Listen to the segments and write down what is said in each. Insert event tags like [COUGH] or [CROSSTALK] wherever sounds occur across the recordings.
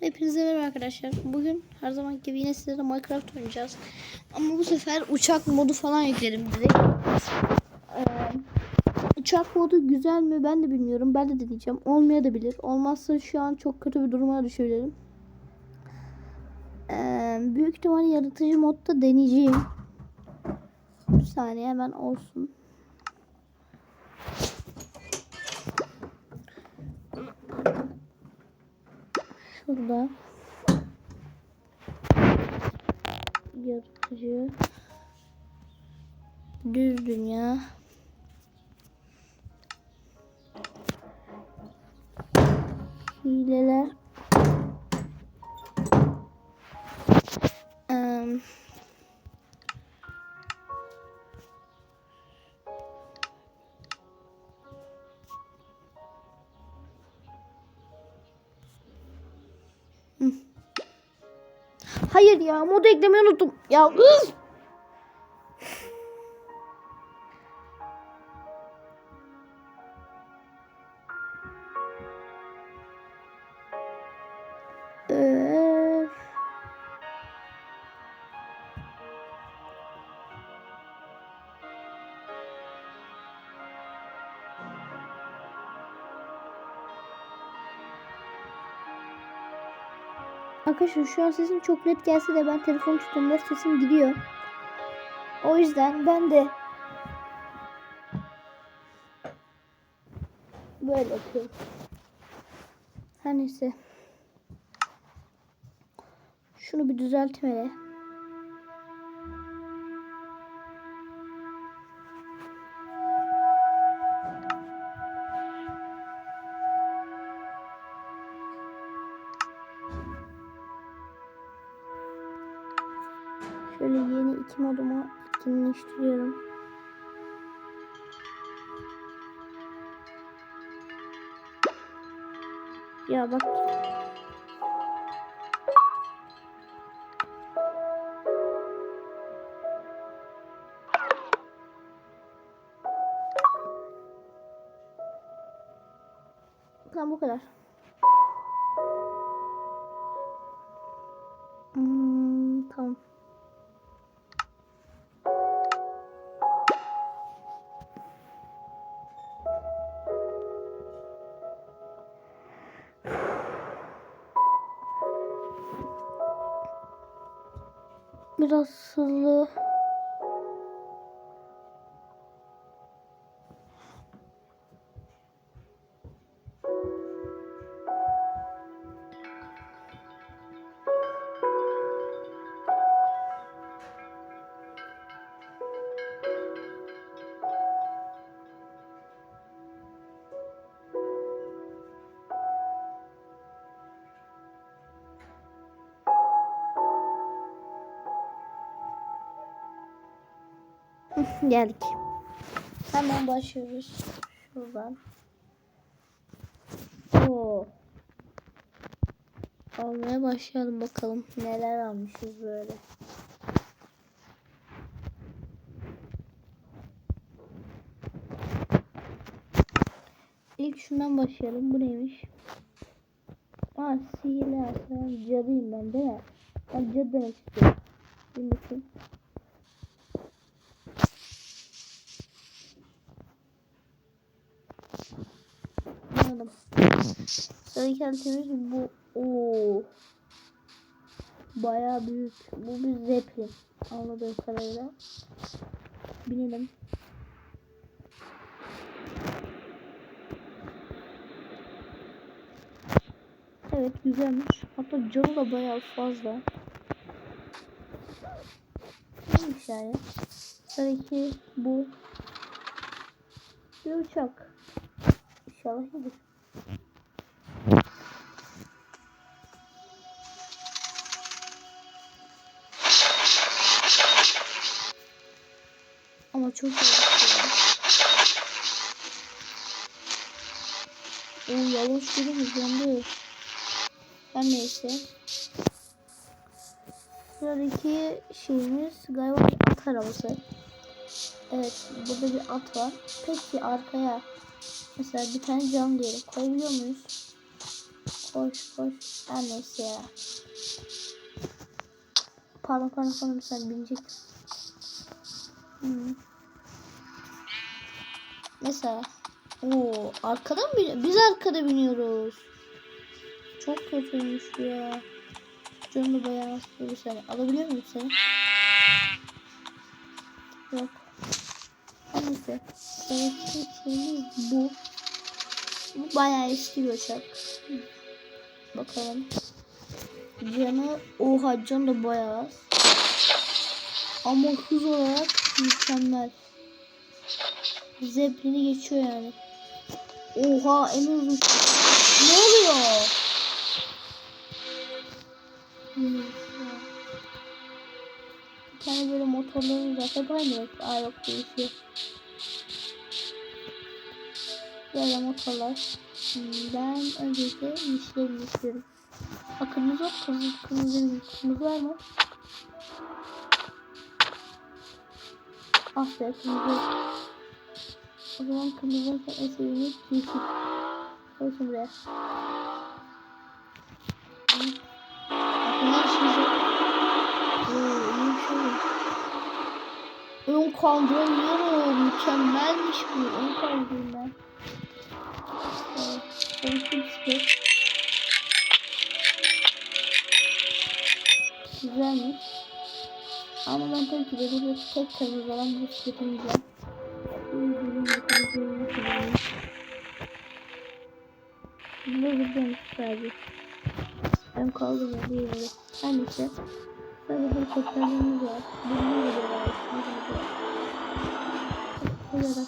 Hepinize merhaba arkadaşlar. Bugün her zaman gibi yine sizlerle Minecraft oynayacağız. Ama bu sefer uçak modu falan yükledim direkt. Ee, uçak modu güzel mi ben de bilmiyorum. Ben de deneyeceğim. Olmayabilir. Olmazsa şu an çok kötü bir duruma düşebilirim. Ee, büyük ihtimalle yaratıcı modda deneyeceğim. Bir saniye hemen olsun. Şurada. Yaratıcı. Düz dünya. Hayır ya modu eklemeyi unuttum. Ya ıf! Arkadaşlar şu an sesim çok net gelse de ben telefon tuttuğumda sesim gidiyor. O yüzden ben de böyle yapıyorum. Her neyse. Şunu bir düzelteyim etkinleştiriyorum. Ya bak. Tamam bu kadar. Biraz [LAUGHS] Geldik. Hemen başlıyoruz. Şuradan. Oo. Almaya başlayalım bakalım. Neler almışız böyle. İlk şundan başlayalım. Bu neymiş? Aa sihirli aslan. Cadıyım ben değil mi? Ben cadı demek istiyorum. Bir Anladım. Sıradaki haritemiz bu. Oo. Bayağı büyük. Bu bir zeplin. Anladığım kadarıyla. Binelim. Evet güzelmiş. Hatta canı da bayağı fazla. Neymiş yani? Sıradaki bu. Bir uçak. İnşallah iyidir. Ama çok yavaş ya. O yavaş gibi hızlandı. Her neyse. Sıradaki şeyimiz galiba at arabası. Evet burada bir at var. Peki arkaya Mesela bir tane cam diyelim. Koyabiliyor muyuz? Koş koş. Her neyse ya. Pardon pardon pardon sen binecek. Hmm. Mesela. Oo, arkadan mı? Biz arkada biniyoruz. Çok kötüymüş ya. Da bayağı hasta bir saniye. Alabiliyor muyum seni? Yok. Neyse. Şeyimiz bu. Bu bayağı eski bir uçak. Bakalım. Canı oha canı da bayağı az. Ama hız olarak mükemmel. Zeppelin'i geçiyor yani. Oha en uzun. Ne oluyor? Bir tane böyle motorları var. Hep aynı. Aa yok değişiyor. Hmm, Ben öncelikle yeşillerini istiyorum. Aa, kırmızı yok. Kırmızı, kırmızı, kırmızı var mı? Ah be kırmızı yok. O zaman kırmızı en sevdiğim yeşil. Koysun buraya. Bunlar şimdi. Bir şey. Ön kaldırıyorum. Mükemmelmiş bu. Ön kaldırıyorum ben. Güzelmiş. Ama ben tabii ki de burada tek kazı olan bir bisikletimeyeceğim. Burada buradan sadece. Ben kaldım ya değil mi? Her neyse. Böyle bir tekrar var. Bunun da var. Böyle da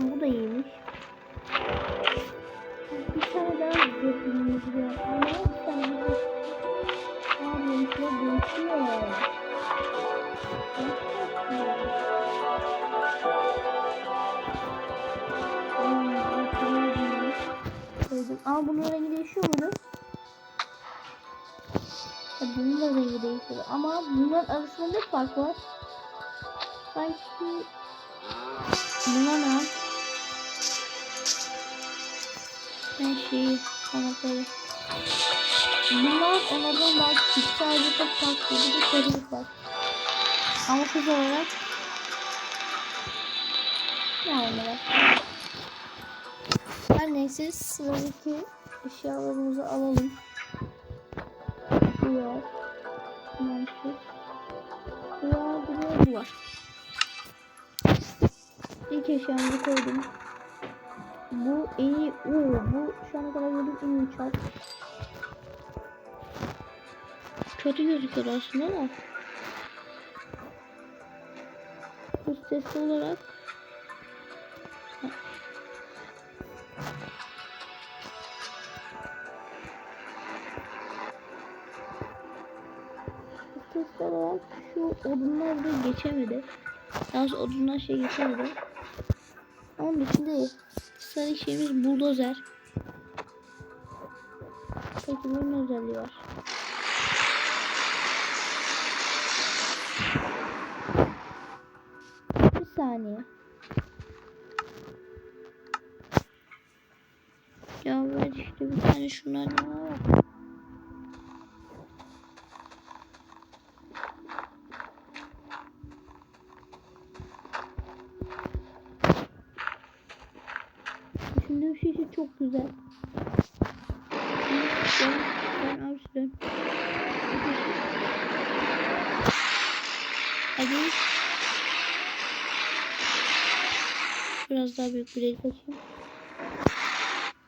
Tamam bu da iyiymiş. Bir tane daha götürmemiz var. Ama bir tane daha. Aa benimkiler dönüşüyor. Ama bunun rengi değişiyor mu? Ya Bunun da rengi değişiyor. Ama bunların arasında ne fark var? Sanki Buna ne? Ben şeyi kanatları. Bunlar onlardan daha küçük. Sadece çok farklı. Bir sarılık var. Ama kız olarak olmalı? Her neyse sıradaki eşyalarımızı alalım. Bu var. Mantık. Bu var. Bu var. Bu var. İlk eşyamızı koydum. Bu iyi. Oo, bu şu ana kadar gördüğüm en iyi uçak. Kötü gözüküyor aslında ama. Bu sesi olarak Sesi olarak şu odunlar da geçemedi. Yalnız odundan şey geçemedi. Onun dışında Sarı şeyimiz buldozer. Peki bunun özelliği var. Bir saniye. Ya ver işte bir tane şunlar var. Şey şey çok güzel. Abi dön. Hadi. Biraz daha büyük bir el açayım.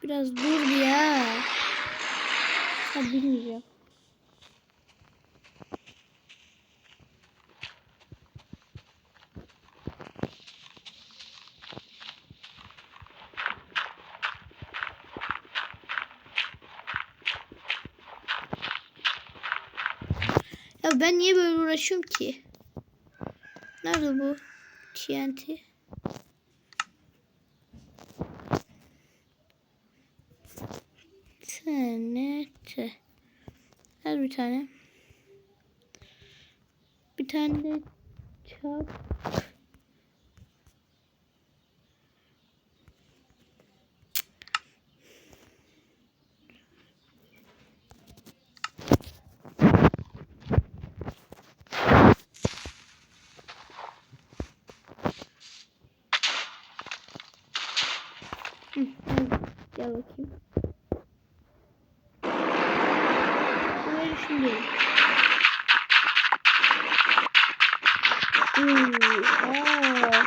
Biraz dur ya. Ha bilmeyeceğim. Abi ben niye böyle uğraşıyorum ki? Nerede bu TNT? TNT. Her bir tane. Bir tane de çarp. Gel bakayım. Böyle şimdi. Oo, aa.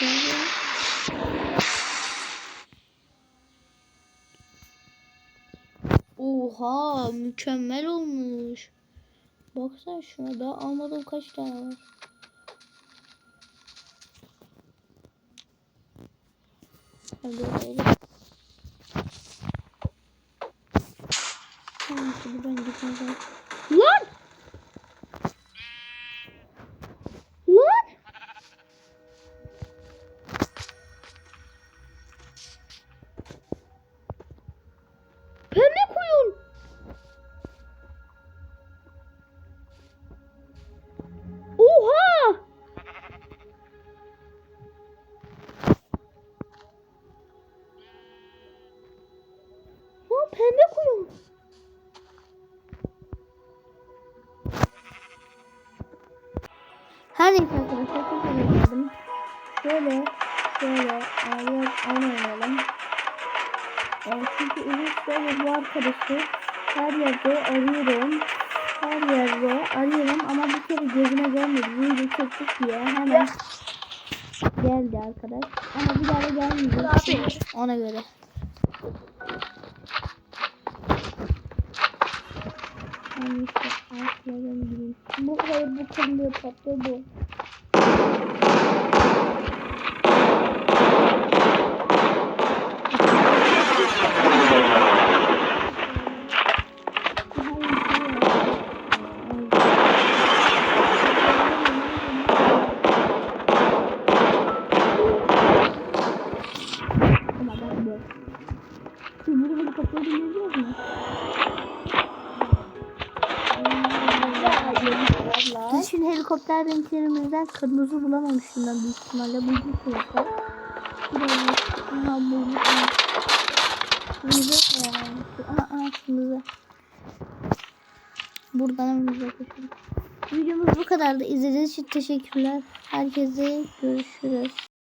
Ya. Oha mükemmel olmuş. Baksana şuna daha almadım kaç tane var. Hadi bakalım. Her neyse arkadaşlar çok eğlendim. Şöyle şöyle aynı oynayalım. Yani çünkü uzun süredir bu arkadaşı her yerde arıyorum. Her yerde arıyorum ama bir kere gözüme gelmedi. Video çektik diye hemen geldi arkadaş. Ama bir daha da gelmeyecek. Ona göre. Ben işte ağaçlardan gideyim. Bu hayır bu kırılıyor patlıyor bu. Siz bunu şimdi helikopter renklerimizden kırmızı bulamamıştım ben büyük ihtimalle. Bu bir kırmızı. Buraya aha bu bu. Kırmızı. Aha aha kırmızı. Buradan önümüze koşalım. Videomuz bu kadardı. İzlediğiniz için teşekkürler. Herkese görüşürüz.